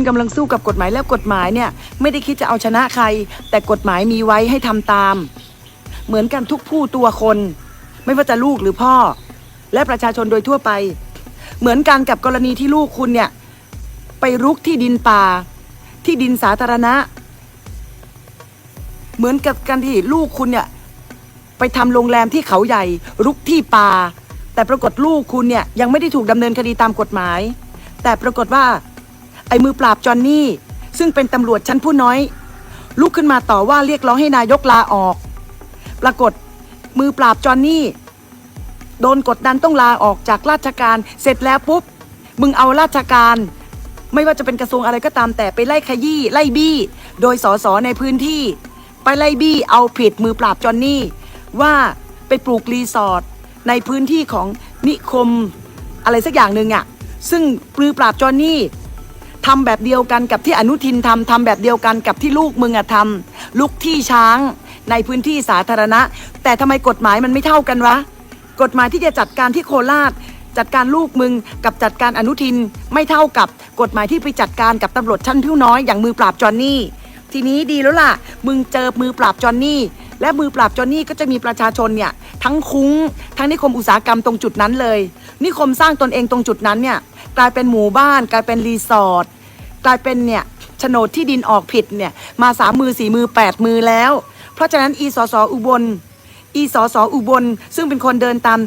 คุณกำลังสู้กับกฎหมายแล้วกฎหมายเนี่ยไม่ได้คิดจะเอาชนะใคร แต่กฎหมายมีไว้ให้ทำตาม เหมือนกันทุกผู้ตัวคน ไม่ว่าจะลูกหรือพ่อ และประชาชนโดยทั่วไป เหมือนกันกับกรณีที่ลูกคุณเนี่ยไปรุกที่ดินป่า ที่ดินสาธารณะ เหมือนกับการที่ลูกคุณเนี่ยไปทำโรงแรมที่เขาใหญ่ รุกที่ป่า แต่ปรากฏลูกคุณเนี่ยยังไม่ได้ถูกดำเนินคดีตามกฎหมาย แต่ปรากฏว่า ไอ้มือปราบจอนนี่ ซึ่งเป็นตำรวจชั้นผู้น้อย ลุกขึ้นมาต่อว่าเรียกร้องให้นายกลาออก ปรากฏมือปราบจอนนี่ โดนกดดันต้องลาออกจากราชการเสร็จแล้วปุ๊บ มึงเอาราชการ ไม่ว่าจะเป็นกระทรวงอะไรก็ตามแต่ไปไล่ขยี้ไล่บี้ โดยสสในพื้นที่ ไปไล่บี้เอาผิดมือปราบจอนนี่ ว่าไปปลูกรีสอร์ทในพื้นที่ของนิคมอะไรสักอย่างหนึ่งอะ่ะซึ่งมือปราบจอนนี่ ทำแบบเดียวกันกับที่อนุทินทำทำแบบเดียวกันกับที่ลูกมึงอะทำลุกที่ช้างในพื้นที่สาธารณะ แต่ทำไมกฎหมายมันไม่เท่ากันวะ กฎหมายที่จะจัดการที่โคราช จัดการลูกมึงกับจัดการอนุทินไม่เท่ากับกฎหมายที่ไปจัดการกับตำรวจชั้นผู้น้อยอย่างมือปราบจอนนี่ทีนี้ดีแล้วล่ะ มึงเจอมือปราบจอนนี่ และมือปราบจอนนี่ก็จะมีประชาชนเนี่ยทั้งคุ้ง ทั้งนิคมอุตสาหกรรมตรงจุดนั้นเลย นิคมสร้างตนเองตรงจุดนั้นเนี่ย กลายเป็นหมู่บ้าน กลายเป็นรีสอร์ทกลายเป็นเนี่ยโฉนดที่ดินออกผิดเนี่ยมาสามมือสี่มือแปดมือแล้ว เพราะฉะนั้นอีสอสออุบลอีสอสออุบล ซึ่งเป็นคนเดินตาม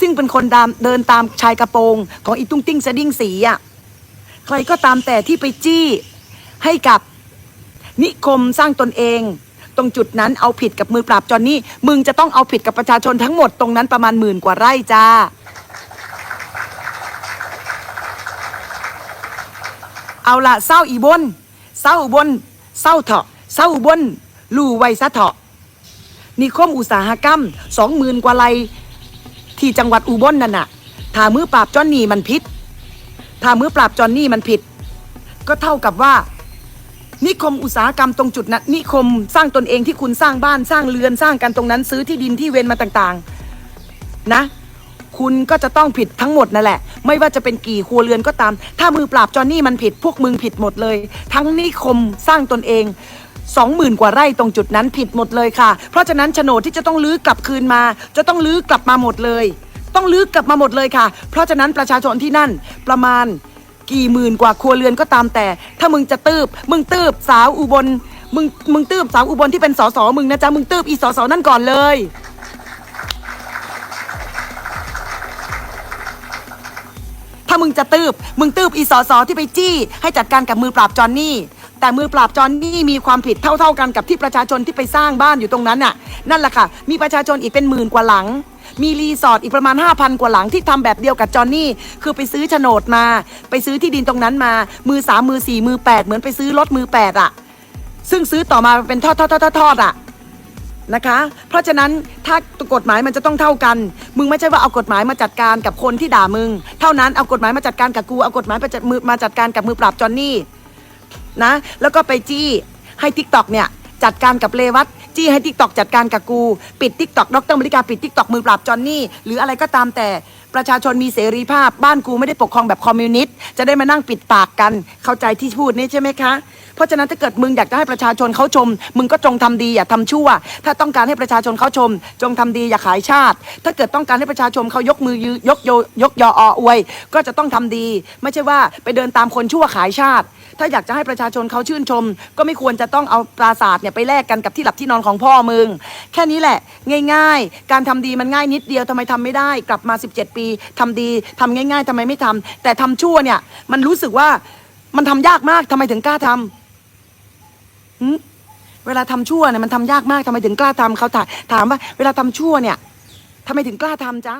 ซึ่งเป็นคนดามเดินตามชายกระโปรงของอีตุ้งติ้งสะดิ้งสีอะใครก็ตามแต่ที่ไปจี้ให้กับนิคมสร้างตนเอง ตรงจุดนั้นเอาผิดกับมือปราบจอนนี่มึงจะต้องเอาผิดกับประชาชนทั้งหมดตรงนั้นประมาณหมื่นกว่าไร่จ้า เอาละเศร้าอีบนเศร้าอุบนเศร้าเถาะเศร้าอุบนลู่ไวซะเถาะนิคมอุตสาหกรรมสองหมื่นกว่าไรที่จังหวัดอุบลนั่นน่ะถ้ามือปราบจอนนี่มันผิดถ้ามือปราบจอนนี่มันผิด ก็เท่ากับว่า นิคมอุตสาหกรรมตรงจุดนั้นนิคมสร้างตนเองที่คุณสร้างบ้านสร้างเรือนสร้างกันตรงนั้นซื้อที่ดินที่เวนมาต่างๆ นะ คุณก็จะต้องผิดทั้งหมดนั่นแหละ ไม่ว่าจะเป็นกี่ครัวเรือนก็ตาม ถ้ามือปราบจอนนี่มันผิดพวกมึงผิดหมดเลย ทั้งนิคมสร้างตนเองสองหมื่นกว่าไร่ตรงจุดนั้นผิดหมดเลยค่ะ เพราะฉะนั้นโฉนดที่จะต้องลื้อกลับคืนมา จะต้องลื้อกลับมาหมดเลย ต้องลื้อกลับมาหมดเลยค่ะ เพราะฉะนั้นประชาชนที่นั่นประมาณกี่หมื่นกว่าครัวเรือนก็ตามแต่ ถ้ามึงจะตืบ มึงตืบสาวอุบล มึงมึงตืบสาวอุบลที่เป็นสสมึงนะจ๊ะมึงตืบอีสสนั่นก่อนเลยามึงจะตืบมึงตืบอีสอสอที่ไปจี้ ให้จัดการกับมือปราบจอนนี่ แต่มือปราบจอนนี่มีความผิดเท่า ๆกันกับที่ประชาชนที่ไปสร้างบ้านอยู่ตรงนั้นน่ะ นั่นแหละค่ะ มีประชาชนอีกเป็นหมื่นกว่าหลัง มีรีสอร์ทอีกประมาณ 5,000 กว่าหลังที่ทำแบบเดียวกับจอนนี่คือไปซื้อโฉนดมา ไปซื้อที่ดินตรงนั้นมา มือสามมือสี่มือแปดเหมือนไปซื้อรถมือแปดอะ ซึ่งซื้อต่อมาเป็นทอดทอดทอดทอดทอดอะ นะคะ เพราะฉะนั้นถ้ากฎหมายมันจะต้องเท่ากัน มึงไม่ใช่ว่าเอากฎหมายมาจัดการกับคนที่ด่ามึง เท่านั้นเอากฎหมายมาจัดการกับกูเอากฎหมายมาจัดมือมาจัดการกับมือปราบจอนนี่นะ แล้วก็ไปจี้ให้ทิกตอกเนี่ยจัดการกับเลวัตจี้ให้ทิกตอกจัดการกับกู ปิดทิกตอกดรมริกาปิดทิกตอกมือปราบจอนนี่หรืออะไรก็ตามแต่ ประชาชนมีเสรีภาพ บ้านกูไม่ได้ปกครองแบบคอมมิวนิสต์จะได้มานั่งปิดปากกัน เข้าใจที่พูดนี่ใช่ไหมคะ เพราะฉะนั้นถ้าเกิดมึงอยากจะให้ประชาชนเขาชม มึงก็จงทำดีอย่าทำชั่ว ถ้าต้องการให้ประชาชนเขาชม จงทำดีอย่าขายชาติ ถ้าเกิดต้องการให้ประชาชนเขายกมือยือยกโยยกยออวย ก็จะต้องทำดี ไม่ใช่ว่าไปเดินตามคนชั่วขายชาติ ถ้าอยากจะให้ประชาชนเขาชื่นชม ก็ไม่ควรจะต้องเอาปราศาสาทเนี่ยไปแลกกันกับที่หลับที่นอนของพ่อมึง แค่นี้แหละ ง่าย ๆ การทำดีมันง่ายนิดเดียวทำไมทำไม่ได้ กลับมา 17 ปีทำดีทำง่าย ๆทำไมไม่ทำแต่ทำชั่วเนี่ย มันรู้สึกว่ามันทำยากมากทำไมถึงกล้าทำหืมเวลาทำชั่วเนี่ยมันทำยากมากทำไมถึงกล้าทำเขาถามถามว่า เวลาทำชั่วเนี่ยทำไมถึงกล้าทำจ๊ะ